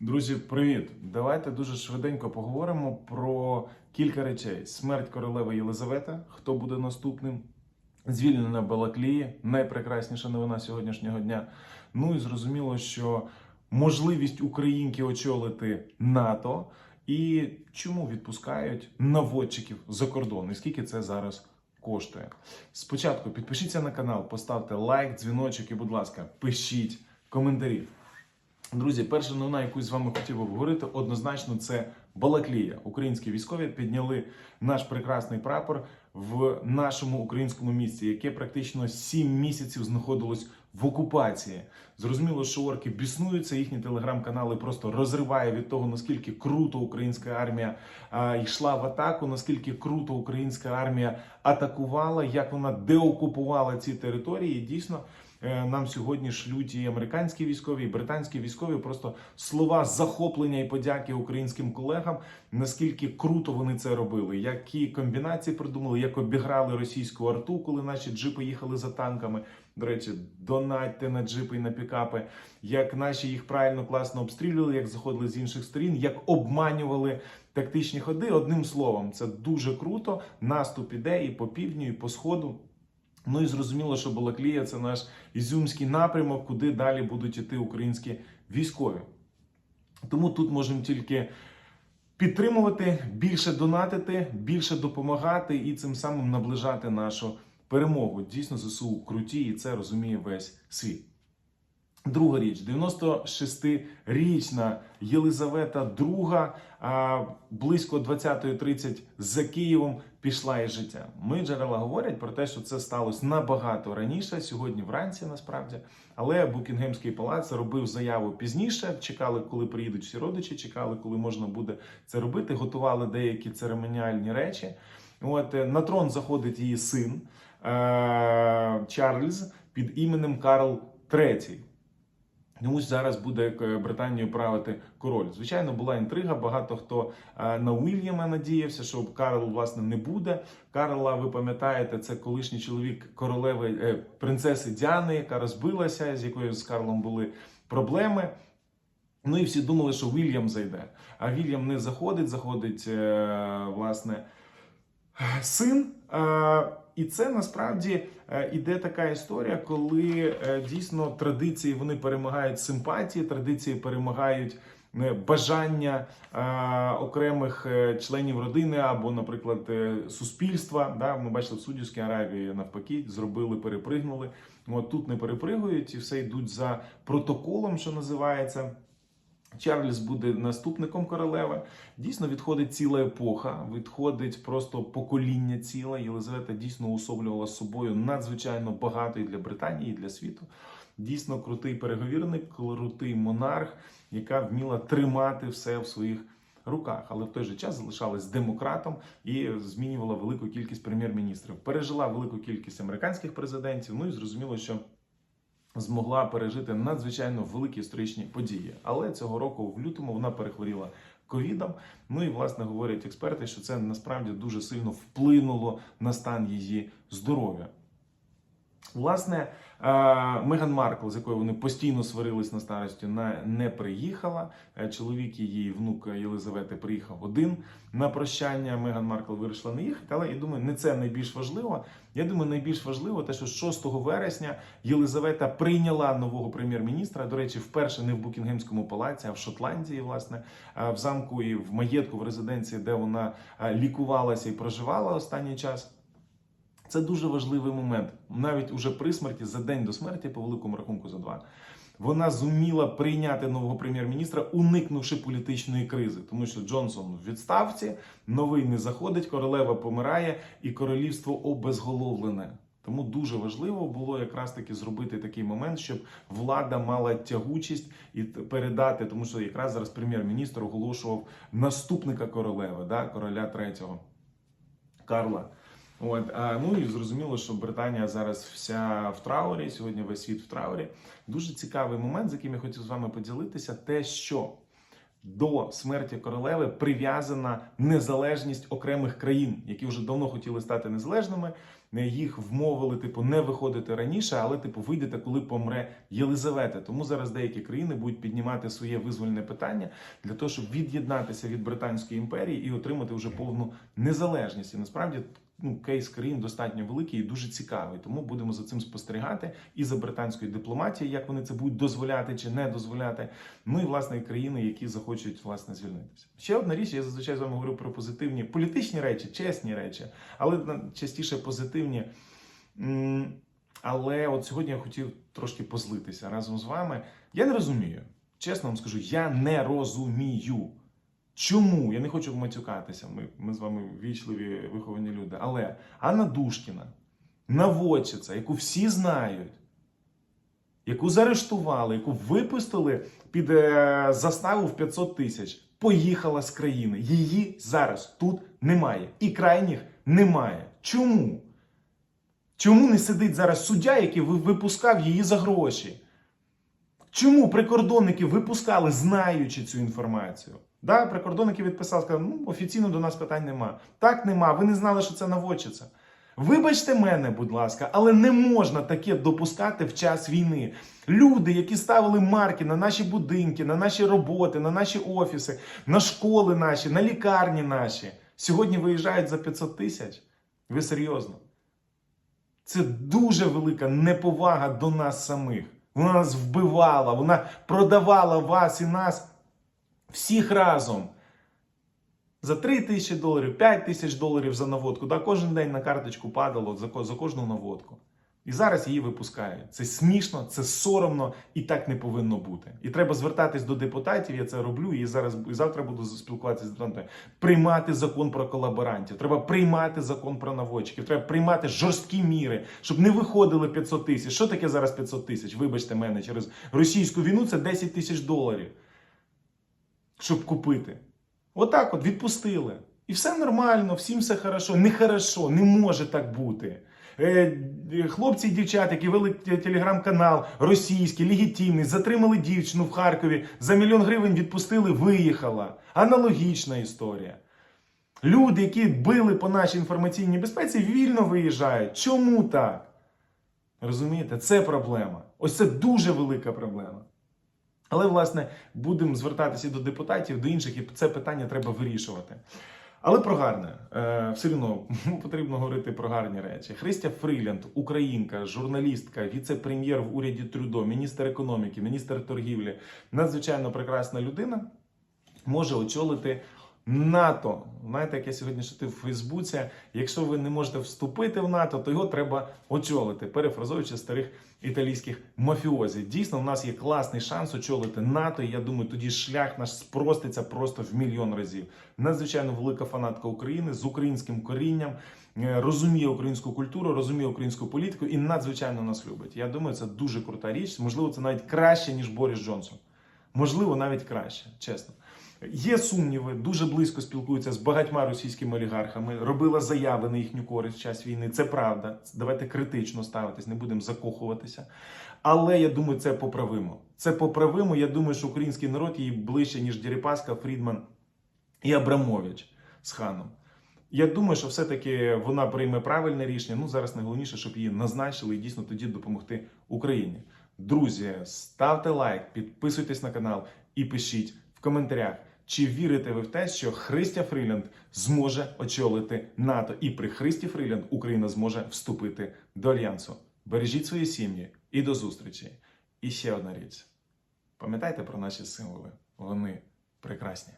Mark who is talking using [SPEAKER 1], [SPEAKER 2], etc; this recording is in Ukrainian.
[SPEAKER 1] Друзі, привіт! Давайте дуже швиденько поговоримо про кілька речей: смерть королеви Єлизавети, хто буде наступним, звільнення Балаклії, найпрекрасніша новина сьогоднішнього дня. Ну і зрозуміло, що можливість українки очолити НАТО і чому відпускають наводчиків за кордон, і скільки це зараз коштує. Спочатку підпишіться на канал, поставте лайк, дзвіночок і, будь ласка, пишіть коментарі. Друзі, перша новина, яку з вами хотів обговорити, однозначно це Балаклія. Українські військові підняли наш прекрасний прапор в нашому українському місті, яке практично 7 місяців знаходилось в окупації. Зрозуміло, що орки біснуються, їхні телеграм-канали просто розриває від того, наскільки круто українська армія а, йшла в атаку, наскільки круто українська армія атакувала, як вона деокупувала ці території. І дійсно. Е, Нам сьогодні шлють і американські військові, і британські військові просто слова захоплення і подяки українським колегам. Наскільки круто вони це робили, які комбінації придумали, як обіграли російську арту, коли наші джипи їхали за танками. До речі, донатьте на джипи і на пікапи, як наші їх правильно класно обстрілювали, як заходили з інших сторін, як обманювали тактичні ходи. Одним словом, це дуже круто. Наступ іде і по півдню, і по сходу. Ну і зрозуміло, що Балаклія це наш ізюмський напрямок, куди далі будуть іти українські військові. Тому тут можемо тільки підтримувати, більше донатити, більше допомагати і цим самим наближати нашу перемогу. Дійсно, ЗСУ круті, і це розуміє весь світ. Друга річ, 96-річна Єлизавета II, близько 20.30 за Києвом пішла із життя. Ми джерела говорять про те, що це сталося набагато раніше, сьогодні вранці, насправді. Але Букінгемський палац робив заяву пізніше. Чекали, коли приїдуть всі родичі, чекали, коли можна буде це робити. Готували деякі церемоніальні речі. От е, на трон заходить її син е- Чарльз під іменем Карл III. Комусь зараз буде е, Британією правити король. Звичайно, була інтрига. Багато хто е, на Уільяма надіявся, що Карл власне не буде. Карла, ви пам'ятаєте, це колишній чоловік королеви е, принцеси Діани, яка розбилася, з якою з Карлом були проблеми. Ну і всі думали, що Вільям зайде. А Вільям не заходить, заходить власне син. Е, І це насправді е, іде така історія, коли е, дійсно традиції вони перемагають симпатії, традиції перемагають бажання окремих членів родини або, наприклад, суспільства. Да? Ми бачили в Судівській Аравії навпаки, зробили, перепригнули. От тут не перепригують і все йдуть за протоколом, що називається. Чарльз буде наступником королеви. Дійсно відходить ціла епоха, відходить просто покоління ціле. Єлизавета дійсно уособлювала з собою надзвичайно багато і для Британії, і для світу. Дійсно крутий переговірник, крутий монарх, яка вміла тримати все в своїх руках, але в той же час залишалась демократом і змінювала велику кількість прем'єр-міністрів. Пережила велику кількість американських президентів. Ну і зрозуміло, що змогла пережити надзвичайно великі історичні події. Але цього року, в лютому, вона перехворіла ковідом. Ну і власне говорять експерти, що це насправді дуже сильно вплинуло на стан її здоров'я. Власне, Меган Маркл, з якою вони постійно сварились на старості, не приїхала. Е, Чоловік її внук Єлизавети приїхав один на прощання. Меган Маркл вирішила не їхати, але я думаю, не це найбільш важливо. Я думаю, найбільш важливо те, що 6 вересня Єлизавета прийняла нового прем'єр-міністра. До речі, вперше не в Букінгемському палаці, а в Шотландії, власне, е, в замку і в маєтку в резиденції, де вона е, лікувалася і проживала останній час. Це дуже важливий момент. Навіть уже при смерті, за день до смерті, по великому рахунку за два. Вона зуміла прийняти нового прем'єр-міністра, уникнувши політичної кризи, тому що Джонсон в відставці, новий не заходить, королева помирає, і королівство обезголовлене. Тому дуже важливо було якраз таки зробити такий момент, щоб влада мала тягучість і передати, тому що якраз зараз прем'єр-міністр оголошував наступника королеви, да, короля третього Карла. От, ну і зрозуміло, що Британія зараз вся в траурі. Сьогодні весь світ в траурі. Дуже цікавий момент, з яким я хотів з вами поділитися, те, що до смерті королеви прив'язана незалежність окремих країн, які вже давно хотіли стати незалежними. Е, Їх вмовили, типу, не виходити раніше, але типу вийдете, коли помре Єлизавета. Тому зараз деякі країни будуть піднімати своє визвольне питання для того, щоб від'єднатися від Британської імперії і отримати вже повну незалежність. І насправді ну, кейс країн достатньо великий і дуже цікавий. Тому будемо за цим спостерігати і за британською дипломатією, як вони це будуть дозволяти чи не дозволяти. Ну і власне і країни, які захочуть власне звільнитися. Ще одна річ, я зазвичай з вами говорю про позитивні політичні речі, чесні речі, але частіше позитивні. М, Але от сьогодні я хотів трошки позлитися разом з вами. Я не розумію. Чесно вам скажу, я не розумію. Чому? Я не хочу матюкатися. Ми, ми з вами вічливі виховані люди. Але Анна Душкіна, наводчиця, яку всі знають, яку заарештували, яку випустили під е, заставу в 500 тисяч, поїхала з країни. Її зараз тут немає. І крайніх немає. Чому? Чому не сидить зараз суддя, який ви- випускав її за гроші? Чому прикордонники випускали, знаючи цю інформацію? Да, прикордонники відписали, сказали, ну офіційно до нас питань нема. Так нема. Ви не знали, що це наводчиця. Вибачте мене, будь ласка, але не можна таке допускати в час війни. Люди, які ставили марки на наші будинки, на наші роботи, на наші офіси, на школи наші, на лікарні наші, сьогодні виїжджають за 500 тисяч. Ви серйозно? Це дуже велика неповага до нас самих. Вона нас вбивала, вона продавала вас і нас всіх разом. За 3 тисячі доларів, 5 тисяч доларів за наводку. Да, кожен день на карточку падало за, кожну наводку. І зараз її випускають. Це смішно, це соромно і так не повинно бути. І треба звертатись до депутатів. Я це роблю. І зараз і завтра буду спілкуватися з депутатами. Приймати закон про колаборантів. Треба приймати закон про наводчиків. Треба приймати жорсткі міри, щоб не виходили 500 тисяч. Що таке зараз 500 тисяч? Вибачте мене, через російську війну це 10 тисяч доларів. Щоб купити. Отак от відпустили. І все нормально, всім все хорошо. Не хорошо, не може так бути. Е, хлопці і дівчата, які вели телеграм-канал російський, легітимний, затримали дівчину в Харкові, за мільйон гривень відпустили, виїхала. Аналогічна історія. Люди, які били по нашій інформаційній безпеці, вільно виїжджають. Чому так? Розумієте, це проблема. Ось це дуже велика проблема. Але, власне, будемо звертатися до депутатів, до інших, і це питання треба вирішувати. Але про гарне, Е, все одно потрібно говорити про гарні речі. Христя Фрілянд, українка, журналістка, віце-прем'єр в уряді Трюдо, міністр економіки, міністр торгівлі, надзвичайно прекрасна людина, може очолити НАТО. Знаєте, як я сьогодні шутив в Фейсбуці, якщо ви не можете вступити в НАТО, то його треба очолити, перефразуючи старих італійських мафіозі. Дійсно, в нас є класний шанс очолити НАТО. І я думаю, тоді шлях наш спроститься просто в мільйон разів. Надзвичайно велика фанатка України з українським корінням. е, Розуміє українську культуру, розуміє українську політику і надзвичайно нас любить. Я думаю, це дуже крута річ. Можливо, це навіть краще ніж Борис Джонсон. Можливо, навіть краще, чесно. Є сумніви, дуже близько спілкуються з багатьма російськими олігархами, робила заяви на їхню користь в час війни. Це правда. Давайте критично ставитись, не будемо закохуватися. Але я думаю, це поправимо. Це поправимо. Я думаю, що український народ їй ближче, ніж Дерипаска, Фрідман і Абрамович з ханом. Я думаю, що все-таки вона прийме правильне рішення. Ну зараз найголовніше, щоб її назначили і дійсно тоді допомогти Україні. Друзі, ставте лайк, підписуйтесь на канал і пишіть в коментарях, чи вірите ви в те, що Христя Фрілянд зможе очолити НАТО, і при Христі Фрілянд Україна зможе вступити до альянсу. Бережіть свої сім'ї і до зустрічі. І ще одна річ: пам'ятайте про наші символи. Вони прекрасні.